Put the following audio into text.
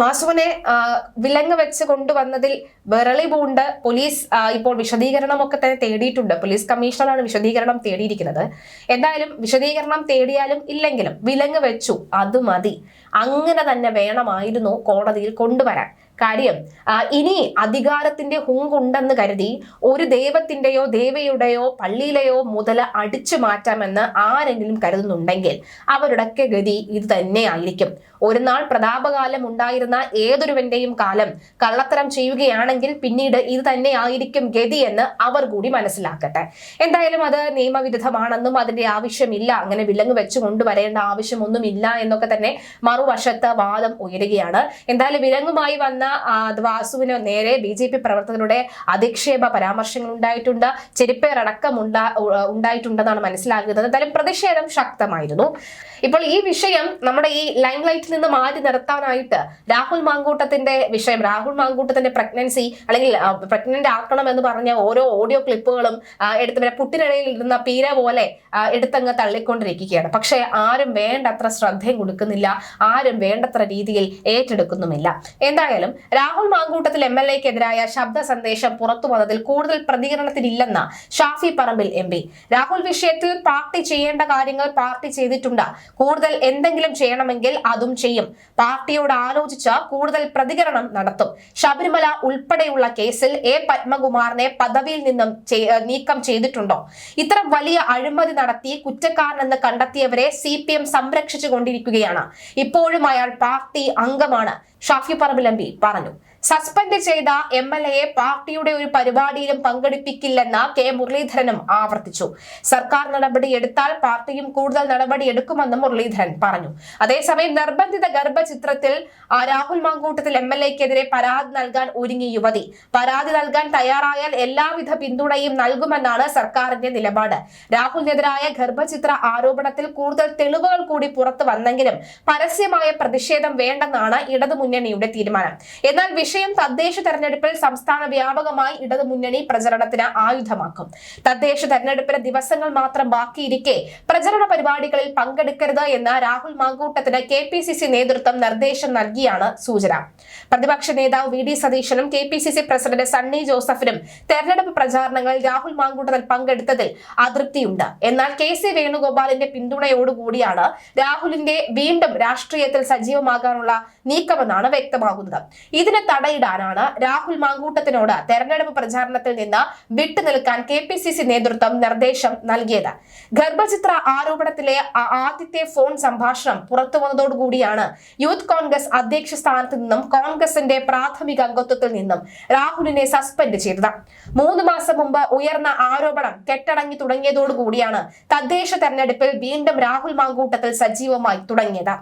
വാസുവിനെ വിലങ്ങ് വെച്ച് കൊണ്ടുവന്നതിൽ വിറളി പൂണ്ട് പോലീസ് ഇപ്പോൾ വിശദീകരണമൊക്കെ തന്നെ തേടിയിട്ടുണ്ട്. പോലീസ് കമ്മീഷണറാണ് വിശദീകരണം തേടിയിരിക്കുന്നത്. എന്തായാലും വിശദീകരണം തേടിയാലും ഇല്ലെങ്കിലും വിലങ്ങ് വെച്ചു അത് മതി. അങ്ങനെ തന്നെ വേണമായിരുന്നു കോടതിയിൽ കൊണ്ടുവരാൻ. കാര്യം ഇനി അധികാരത്തിന്റെ ഹുങ്കുണ്ടെന്ന് കരുതി ഒരു ദൈവത്തിന്റെയോ ദേവയുടെയോ പള്ളിയിലെയോ മുതല അടിച്ചു മാറ്റാമെന്ന് ആരെങ്കിലും കരുതുന്നുണ്ടെങ്കിൽ അവരുടെയൊക്കെ ഗതി ഇത് തന്നെയായിരിക്കും. ഒരു നാൾ പ്രതാപകാലം ഉണ്ടായിരുന്ന ഏതൊരുവന്റെയും കാലം കള്ളത്തരം ചെയ്യുകയാണെങ്കിൽ പിന്നീട് ഇത് തന്നെയായിരിക്കും ഗതി എന്ന് അവർ കൂടി മനസ്സിലാക്കട്ടെ. എന്തായാലും അത് നിയമവിരുദ്ധമാണെന്നും അതിന്റെ ആവശ്യമില്ല. അങ്ങനെ വിലങ്ങ് വെച്ച് കൊണ്ടുവരേണ്ട ആവശ്യമൊന്നുമില്ല എന്നൊക്കെ തന്നെ മറുവശത്ത് വാദം ഉയരുകയാണ്. എന്തായാലും വിലങ്ങുമായി വന്ന വാസുവിന് നേരെ ബി ജെ പി പ്രവർത്തകരുടെ അധിക്ഷേപ പരാമർശങ്ങൾ ഉണ്ടായിട്ടുണ്ട്. ചെരിപ്പേറടക്കം ഉണ്ടാ ഉണ്ടായിട്ടുണ്ടെന്നാണ് മനസ്സിലാകുന്നത്. എന്തായാലും പ്രതിഷേധം ശക്തമായിരുന്നു. ഇപ്പോൾ ഈ വിഷയം നമ്മുടെ ഈ ലൈം ലൈറ്റിൽ നിന്ന് മാറ്റി നിർത്താനായിട്ട് രാഹുൽ മാങ്കൂട്ടത്തിന്റെ വിഷയം രാഹുൽ മാങ്കൂട്ടത്തിന്റെ പ്രഗ്നൻസി അല്ലെങ്കിൽ പ്രഗ്നന്റ് ആക്കണം എന്ന് പറഞ്ഞ ഓരോ ഓഡിയോ ക്ലിപ്പുകളും എടുത്ത് പിന്നെ പുട്ടിനിടയിൽ ഇരുന്ന പീര പോലെ എടുത്തങ്ങ് തള്ളിക്കൊണ്ടിരിക്കുകയാണ്. പക്ഷേ ആരും വേണ്ടത്ര ശ്രദ്ധയും കൊടുക്കുന്നില്ല ആരും വേണ്ടത്ര രീതിയിൽ ഏറ്റെടുക്കുന്നുമില്ല. എന്തായാലും രാഹുൽ മാങ്കൂട്ടത്തിൽ എം എൽ എക്കെതിരായ ശബ്ദ സന്ദേശം പുറത്തു വന്നതിൽ കൂടുതൽ പ്രതികരണത്തിനില്ലെന്ന ഷാഫി പറമ്പിൽ എം പി. രാഹുൽ വിഷയത്തിൽ പാർട്ടി ചെയ്യേണ്ട കാര്യങ്ങൾ പാർട്ടി ചെയ്തിട്ടുണ്ട്. കൂടുതൽ എന്തെങ്കിലും ചെയ്യണമെങ്കിൽ അതും ചെയ്യും. പാർട്ടിയോട് ആലോചിച്ച് കൂടുതൽ പ്രതികരണം നടത്തും. ശബരിമല ഉൾപ്പെടെയുള്ള കേസിൽ എ പത്മകുമാറിനെ പദവിയിൽ നിന്നും നീക്കം ചെയ്തിട്ടുണ്ടോ? ഇത്തരം വലിയ അഴിമതി നടത്തി കുറ്റക്കാരനെന്ന് കണ്ടെത്തിയവരെ സി പി എം സംരക്ഷിച്ചു കൊണ്ടിരിക്കുകയാണ് ഇപ്പോഴും അയാൾ പാർട്ടി അംഗമാണ്. ഷാഫി പറമ്പിൽ എം പി പറഞ്ഞു. സസ്പെൻഡ് ചെയ്ത എം എൽ എയെ പാർട്ടിയുടെ ഒരു പരിപാടിയിലും പങ്കെടുപ്പിക്കില്ലെന്ന് കെ മുരളീധരനും ആവർത്തിച്ചു. സർക്കാർ നടപടി എടുത്താൽ പാർട്ടിയും കൂടുതൽ നടപടി എടുക്കുമെന്നും മുരളീധരൻ പറഞ്ഞു. അതേസമയം നിർബന്ധിത ഗർഭചിത്രത്തിൽ രാഹുൽ മാങ്കൂട്ടത്തിൽ എം എൽ എക്കെതിരെ പരാതി നൽകാൻ ഒരുങ്ങി യുവതി. പരാതി നൽകാൻ തയ്യാറായാൽ എല്ലാവിധ പിന്തുണയും നൽകുമെന്നാണ് സർക്കാരിന്റെ നിലപാട്. രാഹുലിനെതിരായ ഗർഭചിത്ര ആരോപണത്തിൽ കൂടുതൽ തെളിവുകൾ കൂടി പുറത്തു വന്നെങ്കിലും പരസ്യമായ പ്രതിഷേധം വേണ്ടെന്നാണ് ഇടതുമുന്നണിയുടെ തീരുമാനം. എന്നാൽ വിഷയം തദ്ദേശ തെരഞ്ഞെടുപ്പിൽ സംസ്ഥാന വ്യാപകമായി ഇടതുമുന്നണി പ്രചരണത്തിന് ആയുധമാക്കും. തദ്ദേശ തെരഞ്ഞെടുപ്പിന് ദിവസങ്ങൾ മാത്രം ബാക്കിയിരിക്കെ പ്രചരണ പരിപാടികളിൽ പങ്കെടുക്കരുത് എന്ന് രാഹുൽ മാങ്കൂട്ടത്തിന് കെ പി സി സി നേതൃത്വം നിർദ്ദേശം നൽകിയാണ് സൂചന. പ്രതിപക്ഷ നേതാവ് വി ഡി സതീശനും K P C C president Sunny ജോസഫിനും തെരഞ്ഞെടുപ്പ് പ്രചാരണങ്ങളിൽ രാഹുൽ മാങ്കൂട്ടത്തിൽ പങ്കെടുത്തതിൽ അതൃപ്തിയുണ്ട്. എന്നാൽ കെ സി വേണുഗോപാലിന്റെ പിന്തുണയോടുകൂടിയാണ് രാഹുലിന്റെ വീണ്ടും രാഷ്ട്രീയത്തിൽ സജീവമാകാനുള്ള നീക്കമെന്നാണ് വ്യക്തമാകുന്നത്. ഇതിനെ തടയിടാനാണ് രാഹുൽ മാങ്കൂട്ടത്തിനോട് തെരഞ്ഞെടുപ്പ് പ്രചാരണത്തിൽ നിന്ന് വിട്ടുനിൽക്കാൻ കെ പി സി സി നേതൃത്വം നിർദ്ദേശം നൽകിയത്. ഗർഭചിത്ര ആരോപണത്തിലെ ആദ്യത്തെ ഫോൺ സംഭാഷണം പുറത്തു വന്നതോടുകൂടിയാണ് യൂത്ത് കോൺഗ്രസ് അധ്യക്ഷ സ്ഥാനത്ത് നിന്നും കോൺഗ്രസിന്റെ പ്രാഥമിക അംഗത്വത്തിൽ നിന്നും രാഹുലിനെ സസ്പെൻഡ് ചെയ്തത്. മൂന്ന് മാസം മുമ്പ് ഉയർന്ന ആരോപണം കെട്ടടങ്ങി തുടങ്ങിയതോടുകൂടിയാണ് തദ്ദേശ തെരഞ്ഞെടുപ്പിൽ വീണ്ടും രാഹുൽ മാങ്കൂട്ടത്തിൽ സജീവമായി തുടങ്ങിയത്.